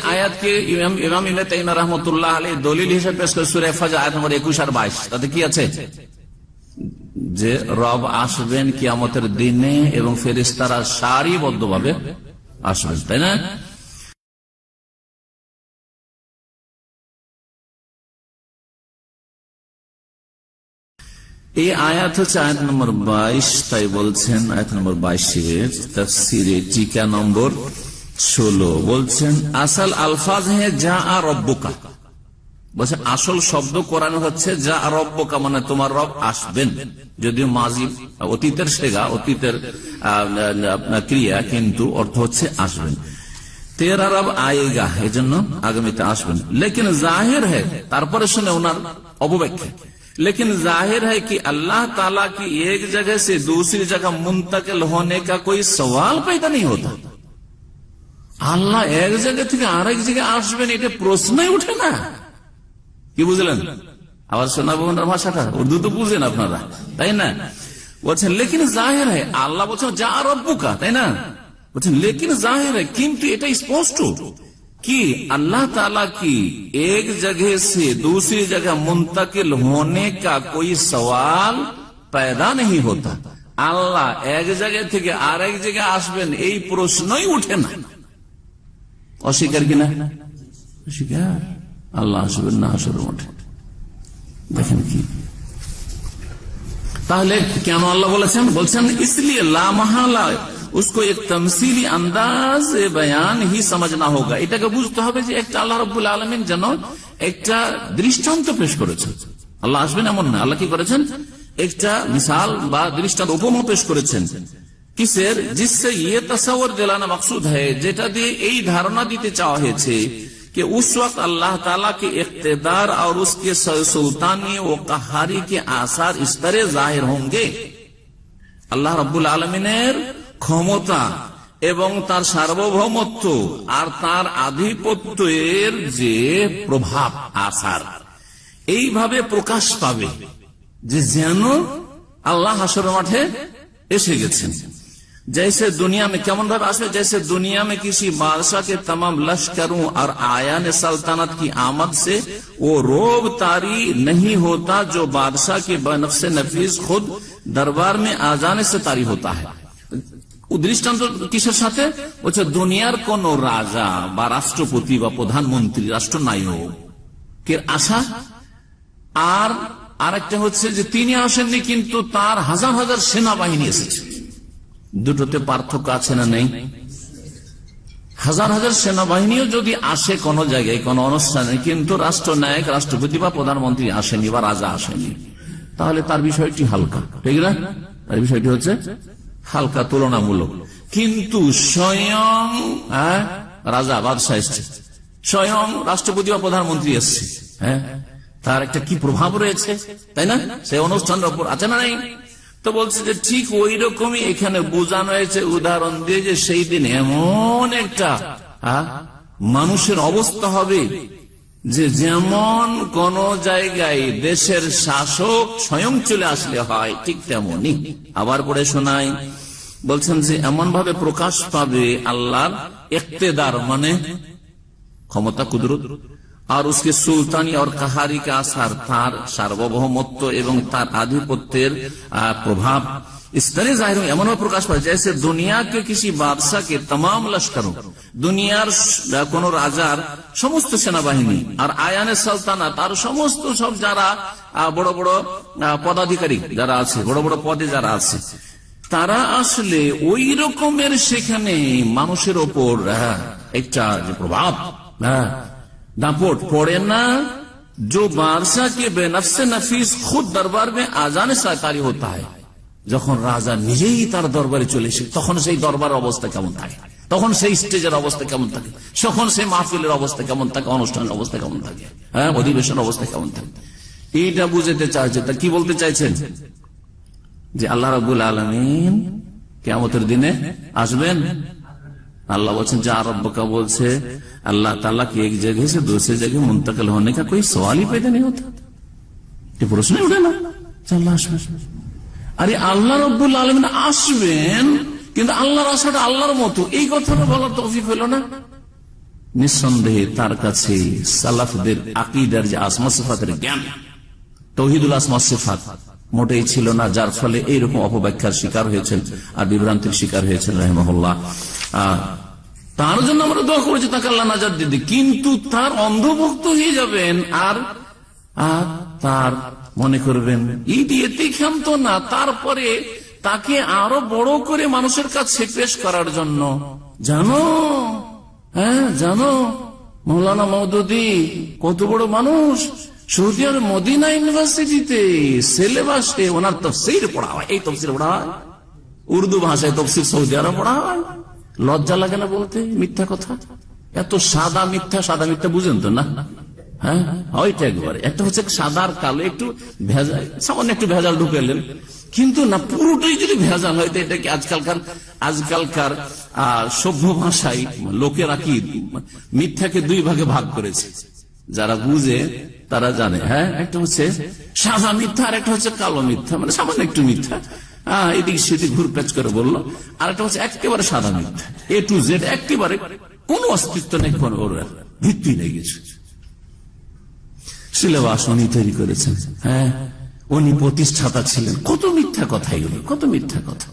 আয়াত রাহমাতুল্লাহ দলিল হিসেবে 21 আর 22 তাতে কি আছে? যে রব আসবেন কিয়ামতের দিনে এবং ফেরিস্তারা সারিবদ্ধ ভাবে আসবেন, তাই না? এই আয়াত হচ্ছে আয়াত নম্বর বাইশ, তাই বলছেন আয়াত নম্বর বাইশের তফসিরে টিকা নম্বর ষোলো। বলছেন, আসল আলফাজ হ্যাঁ যা আর রব্বকা। বলছে আসল শব্দ কোরআন হচ্ছে যা আর রব্বকা মানে তোমার রব আসবেন। যদিও মাজি অতীতের সেগা, অতীতের ক্রিয়া, কিন্তু অর্থ হচ্ছে আসবেন। তেরা রব আয়েগা এই জন্য আগামীতে আসবেন। লেকিন জাহের হ্যাঁ তারপরে শুনে ওনার অবব্যাখ্যা लेकिन जाहिर है कि अल्लाह ताला की एक जगह से दूसरी जगह मुंतकिल होने का कोई सवाल पैदा नहीं होता আল্লাহ এক জায়গা থেকে আরেক জায়গায় আসবেন এটা প্রশ্নই উঠে না কি বুঝলেন আবার শোনাবো ওনার ভাষাটা উর্দু তো বুঝেন আপনারা তাই না বলছেন লেকিন জাহের হয় আল্লাহ বলছেন যা রব্বুকা তাই না বলছেন লেকিন জাহের হয় কিন্তু এটা স্পষ্ট कि अल्लाह ताला की एक जगह से दूसरी जगह मुंतकिल होने का कोई सवाल पैदा नहीं होता আল্লাহ এক জায়গা থেকে আরেক জায়গায় আসবেন এই প্রশ্নই উঠে না অস্বীকার কিনা অস্বীকার আল্লাহ আসবেন না আসবেন ওঠে দেখেন কি তাহলে কেন আল্লাহ বলেছেন বলছেন इसलिए লামহালা उसको एक तमसीली अंदाज बयान ही समझना होगा এটাকে বুঝতে হবে যে একটা আল্লাহ রব্বুল আলমিন যেন একটা দৃষ্টান্ত পেশ করেছেন আল্লাহ আসবেন এমন না আল্লাহ কি করেছেন একটা মিসাল বা দৃষ্টান্ত উপমা পেশ করেছেন কিসের जिससे ये तस्वर दिलाना मकसूद है যেটা দিয়ে এই ধারণা দিতে চাওয়া হয়েছে कि उस वक्त अल्लाह ताला के इकतदार और उसके सुल्तानी व कहारी के आसार इस तरह जाहिर होंगे আল্লাহ রব্বুল আলমিনের ক্ষমতা এবং তার সার্বভৌমত্ব আর তার আধিপত্যের যে প্রভাব আসার এইভাবে প্রকাশ পাবে যে যেন আল্লাহ হাসর মাঠে এসে গেছেন जैसे दुनिया में केमन भाव आसवे जैसे दुनिया में किसी बादशाह के तमाम लश्करों और आयान सल्तनत की आमद से वो रोब तारी नहीं होता जो बादशाह के बनफ्स नफीस खुद दरबार में आ जाने से तारी होता है দৃষ্টান্ত কিসের সাথে? বলছে, দুনিয়ার কোন রাজা বা রাষ্ট্রপতি বা প্রধানমন্ত্রী, রাষ্ট্রনায়ক কে আশা? আর আরেকটা হচ্ছে যে তিনি আসেননি, কিন্তু তার হাজার হাজার সেনাবাহিনী এসেছে। দুটোতে পার্থক্য আছে না নেই? হাজার হাজার সেনাবাহিনীও যদি আসে কোন জায়গায়, কোন অনুষ্ঠানে, কিন্তু রাষ্ট্রনায়ক, রাষ্ট্রপতি বা প্রধানমন্ত্রী আসেনি বা রাজা আসেনি, তাহলে তার বিষয়টি হালকা, ঠিক না? তার বিষয়টি হচ্ছে হালকা তুলনামূলক। কিন্তু স্বয়ং হ্যাঁ, রাজা বাদশাহ এসছে। স্বয়ং রাষ্ট্রপতি বা প্রধানমন্ত্রী এসছে হ্যাঁ। তার একটা কি প্রভাব রয়েছে তাই না? সেই অনুষ্ঠানের উপর আছে না নাই? তো বলছে যে ঠিক ওই রকমই এখানে বোঝানো হয়েছে উদাহরণ দিয়ে যে সেই দিন এমন একটা হ্যাঁ, মানুষের অবস্থা হবে। যে যেমন কোন জায়গায় দেশের শাসক স্বয়ং চলে আসলে হয়, ঠিক তেমনই। আবার পড়ে শোনাই বলছেন যে এমন ভাবে প্রকাশ পাবে আল্লাহর একতেদার মানে ক্ষমতা কুদরত। আর উসকে সুলতানি আর কাহারিকে আসার তার সার্বভৌমত্ব এবং তার আধিপত্যের প্রভাব। इस तरह जाहिर हो- এমন প্রকাশ পায় जैसे दुनिया के किसी बादशाह के तमाम लश्करों দুনিয়ার স- কোন রাজার সমস্ত সেনাবাহিনী আর আয়ানে সালতানা তার সমস্ত সব যারা আহ, বড় বড় আহ, পদাধিকারী যারা আছে বড় বড় পদে যারা আছে তারা আসলে ওই রকমের সেখানে মানুষের ওপর হ্যাঁ, একটা যে প্রভাব হ্যাঁ, दापट पड़े ना जो बादशाह के बेनफसे नफीस खुद दरबार में आजाने सहकारी होता है যখন রাজা নিজেই তার দরবারে চলে এসে, তখন সেই দরবার অবস্থা কেমন থাকে? তখন সেই স্টেজের অবস্থা কেমন থাকে? তখন সেই মাহফিলের অবস্থা কেমন থাকে? অনুষ্ঠানের অবস্থা কেমন থাকে? হ্যাঁ অধিবেশনের অবস্থা কেমন থাকে? এইটা বুঝতে চাইছে, তা কি বলতে চাইছেন? যে আল্লাহ রাবুল আলমিন কেমতের দিনে আসবেন? আল্লাহ বলছেন, যে আরব্বকা বলছে, আল্লাহ তালা কি এক জায়গায় সে দূসরে জায়গায় মুন্তকাল হনে কা কোই সওয়ালই পেতে নেই হতো? প্রশ্ন উঠে না। আল্লাহ আসবে আরে আল্লাহ রব্বুল আলমিন আসবেন, কিন্তু আল্লাহর আশাটা আল্লাহর মতো। এই কথাটা বলার তৌফিক হইল না? নিঃসন্দেহে তার কাছে সালাফদের আকিদার যে আসমা সিফাতের জ্ঞান, তৌহিদুল আসমা সিফাত মোটেই ছিল না, যার ফলে এইরকম অপব্যাখ্যার শিকার হয়েছেন আর বিভ্রান্তির শিকার হয়েছেন রহমহল্লা তার জন্য আমরা দোয়া করেছি তাকে আল্লাহ নাজার দিদি কিন্তু তার অন্ধভক্ত হয়ে যাবেন আর আর তার মনে করবেন এই দিয়েতেই ক্ষান্ত না, তারপরে তাকে আরও বড় করে মানুষের কাছে পেশ করার জন্য। জানো? হ্যাঁ জানো? মৌলানা মৌদুদি কত বড় মানুষ। সৌদি আর মদিনা ইউনিভার্সিটিতে সিলেবাসে ওনার তফসির পড়া হয়। এই তফসির পড়া হয়? উর্দু ভাষায় তফসির সৌদি আরব পড়া হয়? লজ্জা লাগে না বলতে? মিথ্যা কথা? এত সাদা মিথ্যা সাদা মিথ্যা বুঝেন তো না? হ্যাঁ? হয় আজকালকার সভ্য ভাষায় লোকেরা কি মিথ্যাকে দুই ভাগে ভাগ করেছে? যারা বুঝে তারা জানে হ্যাঁ? একটা হচ্ছে সাদা মিথ্যা আর একটা হচ্ছে কালো মিথ্যা মানে সামান্য একটু মিথ্যা। আহ, এদিক সেদিক ঘুরপ্যাচ করে বলল আর একটা হচ্ছে একেবারে সাদা মিথ্যা। এ টু জেড একেবারে কোন অস্তিত্ব নেই ভিত্তি নেই কিছু। সিলেবাস উনি তৈরি করেছেন হ্যাঁ? উনি প্রতিষ্ঠাতা ছিলেন। কত মিথ্যা কথা এগুলো, কত মিথ্যা কথা?